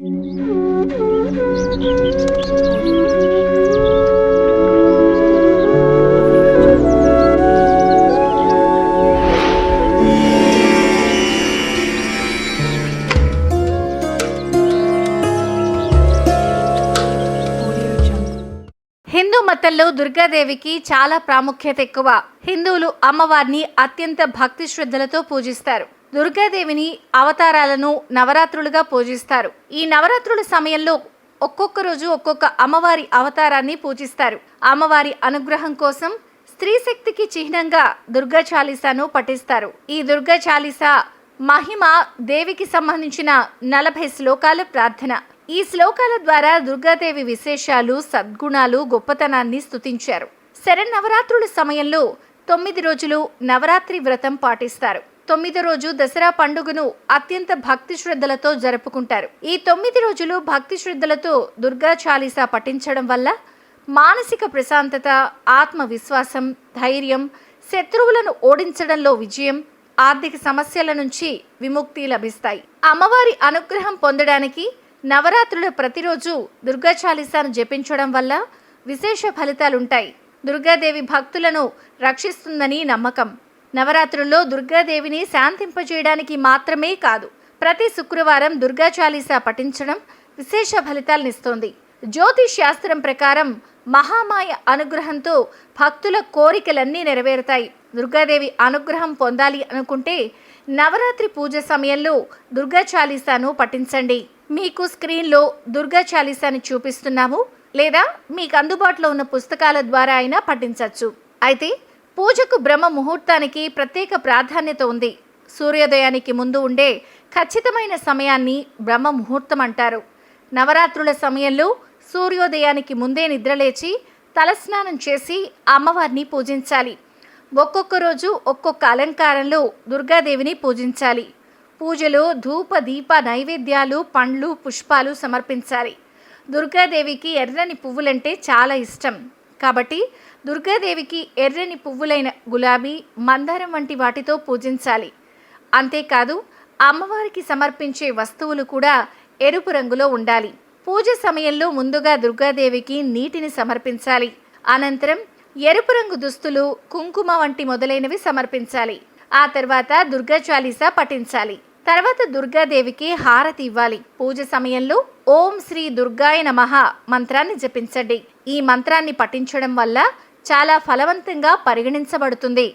హిందూ మతంలో దుర్గాదేవికి చాలా ప్రాముఖ్యత ఎక్కువ. హిందువులు అమ్మవారిని అత్యంత భక్తి శ్రద్ధలతో పూజిస్తారు. దుర్గాదేవిని అవతారాలను నవరాత్రులుగా పూజిస్తారు. ఈ నవరాత్రుల సమయంలో ఒక్కొక్క రోజు ఒక్కొక్క అమ్మవారి అవతారాన్ని పూజిస్తారు. అమ్మవారి అనుగ్రహం కోసం స్త్రీ శక్తికి చిహ్నంగా దుర్గా చాలీసాను పఠిస్తారు. ఈ దుర్గా చాలీసా మహిమ దేవికి సంబంధించిన నలభై శ్లోకాల ప్రార్థన. ఈ శ్లోకాల ద్వారా దుర్గాదేవి విశేషాలు సద్గుణాలు గొప్పతనాన్ని స్తుతించారు. శరన్నవరాత్రుల సమయంలో తొమ్మిది రోజులు నవరాత్రి వ్రతం పాటిస్తారు. తొమ్మిది రోజు దసరా పండుగను అత్యంత భక్తి శ్రద్ధలతో జరుపుకుంటారు. ఈ తొమ్మిది రోజులు భక్తి శ్రద్ధలతో దుర్గా చాలీసా పఠించడం వల్ల మానసిక ప్రశాంతత ఆత్మవిశ్వాసం ధైర్యం శత్రువులను ఓడించడంలో విజయం ఆర్థిక సమస్యల నుంచి విముక్తి లభిస్తాయి. అమ్మవారి అనుగ్రహం పొందడానికి నవరాత్రుల ప్రతిరోజు దుర్గా చాలీసాను జపించడం వల్ల విశేష ఫలితాలుంటాయి. దుర్గాదేవి భక్తులను రక్షిస్తుందని నమ్మకం. నవరాత్రుల్లో దుర్గాదేవిని శాంతింపజేయడానికి మాత్రమే కాదు ప్రతి శుక్రవారం దుర్గా చాలీసా పఠించడం విశేష ఫలితాలనిస్తోంది. జ్యోతిష్ శాస్త్రం ప్రకారం మహామాయ అనుగ్రహంతో భక్తుల కోరికలన్నీ నెరవేరుతాయి. దుర్గాదేవి అనుగ్రహం పొందాలి అనుకుంటే నవరాత్రి పూజ సమయంలో దుర్గా చాలీసాను పఠించండి. మీకు స్క్రీన్లో దుర్గా చాలీసాని చూపిస్తున్నాము లేదా మీకు అందుబాటులో ఉన్న పుస్తకాల ద్వారా అయినా పఠించవచ్చు. అయితే పూజకు బ్రహ్మ ముహూర్తానికి ప్రత్యేక ప్రాధాన్యత ఉంది. సూర్యోదయానికి ముందు ఉండే ఖచ్చితమైన సమయాన్ని బ్రహ్మ ముహూర్తం అంటారు. నవరాత్రుల సమయంలో సూర్యోదయానికి ముందే నిద్రలేచి తలస్నానం చేసి అమ్మవారిని పూజించాలి. ఒక్కొక్క రోజు ఒక్కొక్క అలంకారంలో దుర్గాదేవిని పూజించాలి. పూజలో ధూప దీప నైవేద్యాలు పండ్లు పుష్పాలు సమర్పించాలి. దుర్గాదేవికి ఎర్రని పువ్వులంటే చాలా ఇష్టం. కాబట్టి దుర్గాదేవికి ఎర్రని పువ్వులైన గులాబీ మందారం వంటి వాటితో పూజించాలి. అంతేకాదు అమ్మవారికి సమర్పించే వస్తువులు కూడా ఎరుపు రంగులో ఉండాలి. పూజ సమయంలో ముందుగా దుర్గాదేవికి నీటిని సమర్పించాలి. అనంతరం ఎరుపు రంగు దుస్తులు కుంకుమ వంటి మొదలైనవి సమర్పించాలి. ఆ తర్వాత దుర్గా చాలీసా పఠించాలి. తర్వాత దుర్గాదేవికి హారతి ఇవ్వాలి. పూజ సమయంలో ఓం శ్రీ దుర్గాయ నమః మంత్రాన్ని జపించండి. ఈ మంత్రాన్ని పఠించడం వల్ల చాలా ఫలవంతంగా పరిగణించబడుతుంది.